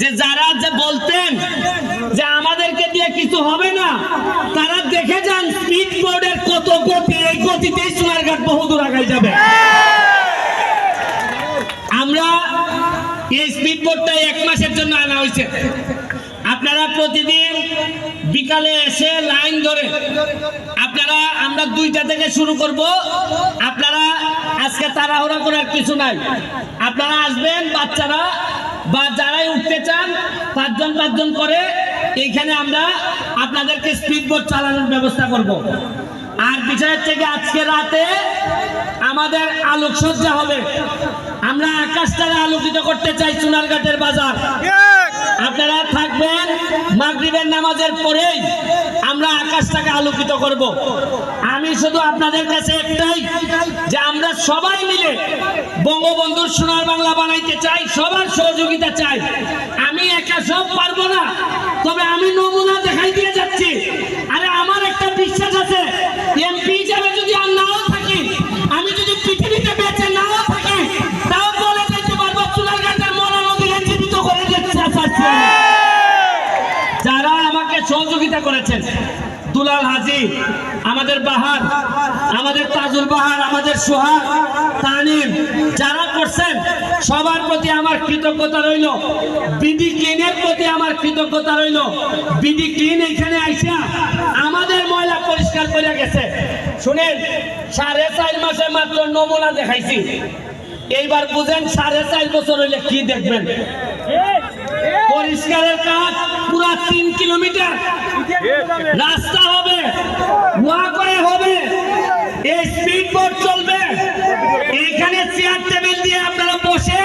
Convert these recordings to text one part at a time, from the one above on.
যে যারা যে বলতেন যে আমাদেরকে দিয়ে কিছু হবে না, তারা দেখে যান স্পিড বোর্ডের কত গতি, এই গতিতেই সোনারঘাট বহুদূর আগায় যাবে। আমরা এই স্পিড বোর্ডটা এক মাসের জন্য আনা হয়েছে। আপনারা প্রতিদিন বিকালে এসে লাইন ধরে, আপনারা, আমরা দুইটা থেকে শুরু করব। আপনারা আজকে তাড়াহুড়া করার কিছু নাই। আপনারা আসবেন, বাচ্চারা বা যারাই উঠতে চান পাঁচজন পাঁচজন করে এইখানে আমরা আপনাদেরকে স্পিড বোট চালানোর ব্যবস্থা করব। আর বিষয়ের থেকে আজকে রাতে আমাদের আলোকসজ্জা হবে। আমরা আকাশটাকে আলোকিত করতে চাই চুনারঘাটের বাজার। আপনারা থাকবেন মাগরিবের নামাজের পরেই আমরা আকাশটাকে আলোকিত করব। আমি শুধু আপনাদের কাছে একটাই, যে আমরা সবাই মিলে বঙ্গবন্ধুর সোনার বাংলা বানাইতে চাই, সবার সহযোগিতা চাই। আমি একা সব পারব না, তবে আমি নমুনা দেখাই দিয়ে যাচ্ছি। আরে সহযোগিতা করেছেন। দুলাল হাজি, আমাদের বাহার, আমাদের তাজুল বাহার, আমাদের সোহাগ, তানিম, যারা করছেন, সবার প্রতি আমার কৃতজ্ঞতা রইল। বিডি ক্লিনের প্রতি আমার কৃতজ্ঞতা রইল। বিডি ক্লিন এখানে আইসা আমাদের ময়লা পরিষ্কার করে গেছে। শুনেন, সাড়ে চার মাসে মাত্র নমুনা দেখাইছি। এইবার বুঝেন সাড়ে চার বছর হইলে কি দেখবেন? রাস্তা হবে ওয়াকওয়ে হবে, এই স্পিড বোট চলবে। এখানে চেয়ার টেবিল দিয়ে আপনারা বসে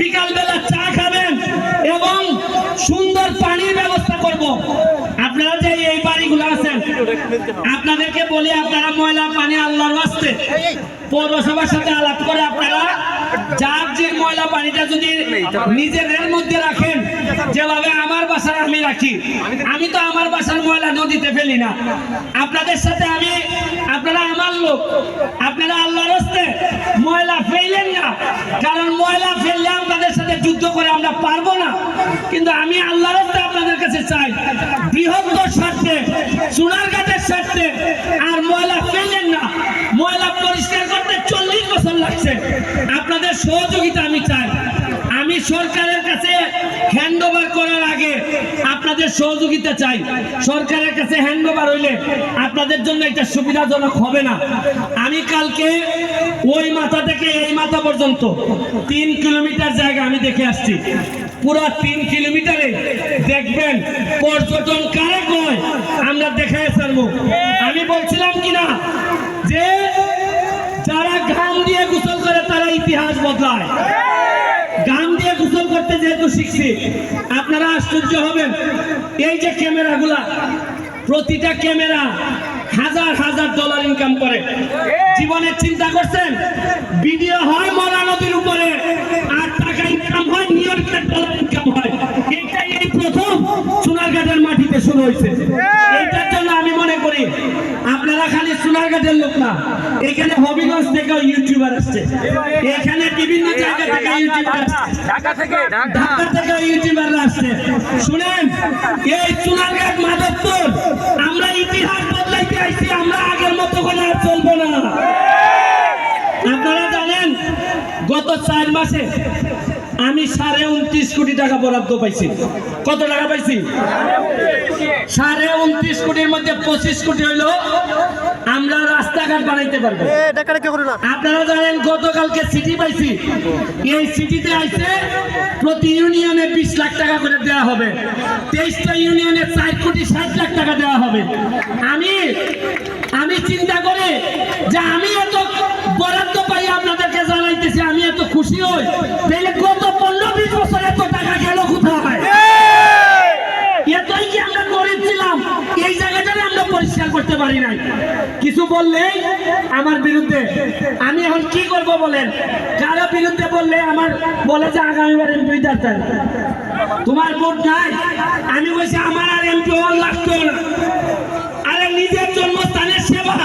বিকাল বেলা চা খাবেন এবং সুন্দর পানির ব্যবস্থা করব। আপনারা যে এই বাড়িগুলো আছেন, আপনাদেরকে বলি আপনারা ময়লা পানি আল্লাহর ওয়াস্তে। পৌরসভার সাথে আলাপ করে আপনারা যার যে ময়লা পানিটা যদি নিজেদের মধ্যে রাখেন যেভাবে আমার বাসায় আমি রাখি আমি তো আমার বাসার ময়লা নদীতে ফেলি না। আপনাদের সাথে আমি আপনারা আমার লোক আপনারা আল্লাহর হস্তে ময়লা ফেললেন না। কারণ ময়লা ফেললে আপনাদের সাথে যুদ্ধ করে আমরা পারব না। কিন্তু আমি আল্লাহর হস্তে আপনাদের কাছে চাই বৃহত্তর স্বার্থে সোনারঘাটের স্বার্থে আর ময়লা ফেললেন না। ময়লা পরিষ্কার করতে চল্লিশ বছর লাগছে। আপনাদের সহযোগিতা আমি চাই আমি সরকারের কাছে হ্যান্ড ওভার করার আগে আপনাদের সহযোগিতা চাই। সরকারের কাছে হ্যান্ড ওভার হইলে আপনাদের জন্য এটা সুবিধাজনক হবে না। আমি কালকে ওই মাথা থেকে এই মাথা পর্যন্ত তিন কিলোমিটার জায়গা আমি দেখে আসছি। পুরো তিন কিলোমিটারে দেখবেন পর্যটন কারে কয় আমরা দেখে ছাড়বো আমি বলছিলাম কিনা যে যারা ঘাম দিয়ে গোসল করে তারা ইতিহাস বদলায়। করতে যেহেতু শিখছি আপনারা আশ্চর্য হবেন। এই যে ক্যামেরাগুলা প্রতিটা ক্যামেরা হাজার হাজার ডলার ইনকাম করে। জীবনের চিন্তা করছেন ভিডিও হয় মরা নদীর উপরে আর টাকা ইনকাম হয় নিউ ডলার ইনকাম হয়। এটাই এই প্রথম সোনারঘাটের মাটিতে শুরু হয়েছে। এইটার জন্য আমি মনে করি আপনারা খালি সোনারঘাটের লোক না। এখানে হবিগঞ্জ থেকেও ইউটিউবার আসছে। এখানে বিভিন্ন জায়গা থেকে ইউটিউবার আসছে। ঢাকা থেকে? ঢাকা। থেকে ইউটিউবাররা আসছে। শুনেন এই চুনারঘাট মাধবপুর আমরা ইতিহাস বদলাইতে আইছি আমরা আগের মতো করে আর চলবো না। আপনারা জানেন গত চার মাসে আমি সাড়ে উনত্রিশ কোটি টাকা বরাদ্দ পাইছি। কত টাকা পাইছি? সাড়ে উনত্রিশ কোটির মধ্যে পঁচিশ কোটি হইল আমরা রাস্তাঘাট বানাইতে পারব। আপনারা জানেন গতকালকে সিটি পাইছি। এই সিটিতে আইছে প্রতি ইউনিয়নে বিশ লাখ টাকা করে দেওয়া হবে। তেইশটা ইউনিয়নে চার কোটি ষাট লাখ টাকা দেওয়া হবে। আমি আমি চিন্তা করে যে আমি এত করতে পারি নাই। কিছু বললেই আমার বিরুদ্ধে। আমি এখন কি করব বলেন? কারও বিরুদ্ধে বললে আমার বলে যে আগামীবার এমপি দাঁড়ান তোমার ভোট নাই। আমি বলছি, আমার আর এমপি হওয়ার লাগতো না। আরে নিজের জন্মস্থানের সেবা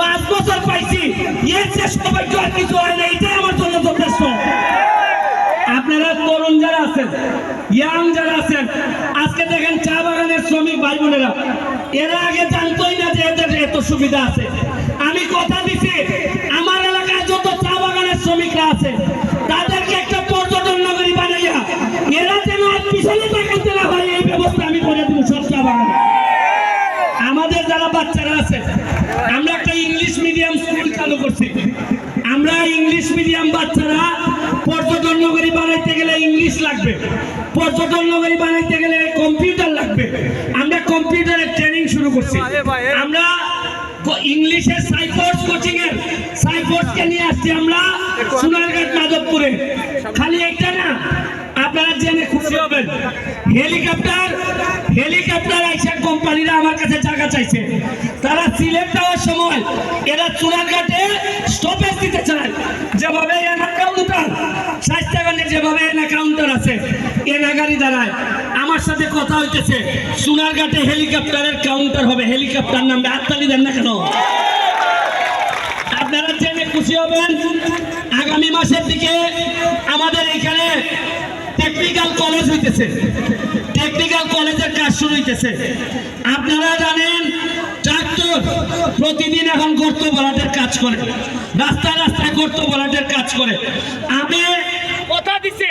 পাঁচ বছর পাইছি। এর চেয়ে আর কিছু হয় না এটাই আমার জন্য যথেষ্ট আপনারা তরুণ যারা আছেন ইয়াং যারা আছেন আজকে দেখেন চা বাগানের শ্রমিক ভাই বোনেরা এরা আগে জানতোই না যে এদের এত সুবিধা আছে। আমি কথা দিছি, আমার এলাকায় যত চা বাগানের শ্রমিকরা আছে, তাদেরকে একটা পর্যটন নগরী বানাইয়া, এরা যেন আর পিছনে তাকাতে না হয় এই ব্যবস্থা আমি করে দিব সব চা বাগানে। আমাদের যারা বাচ্চারা আছে, আমরা একটা ইংলিশ মিডিয়াম স্কুল চালু করছি। আমরা ইংলিশ মিডিয়াম বাচ্চারা পর্যটন নগরী বানাইতে গেলে ইংলিশ লাগবে, পর্যটন নগরী বানাইতে গেলে কম্পিউটার লাগবে। শুরু করছি। আমরা ক- ইংলিশের সাইফোর্স কোচিং এর সাইফোর্সকে নিয়ে আসছি আমরা সোনারঘাট মাধবপুরে। খালি একটা না আপনারা জেনে খুশি হবেন। হেলিকপ্টার হেলিকপ্টার আইসা কোম্পানিরা আমার কাছে টাকা চাইছে। তারা সিলেট দেওয়ার সময় এরা চুনারঘাটে স্টপেজ দিতে চায়। যেভাবে এনা কাউন্টার স্বাস্থ্যগণে যেভাবে এনা কাউন্টার আছে গাড়ি দাঁড়ায়। আমার সাথে কথা হইতেছে। চুনারঘাটে হেলিকপ্টারের কাউন্টার হবে। হেলিকপ্টার নামে আত্মালি দেন না কেন? আপনারা জেনে খুশি হবেন, আগামী মাসের দিকে আমাদের এখানে টেকনিক্যাল কলেজ হইতেছে। টেকনিক্যাল কলেজের কাজ শুরু হইতেছে। আপনারা জানেন ট্রাক্টর প্রতিদিন এখন গর্ত বলাটের কাজ করে। রাস্তায় রাস্তায় গর্ত বলাটের কাজ করে। আমি কথা দিছে।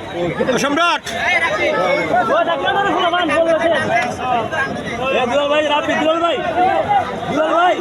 সম্রাট! দুলাল ভাই রাপি দুলাল ভাই। দুলাল ভাই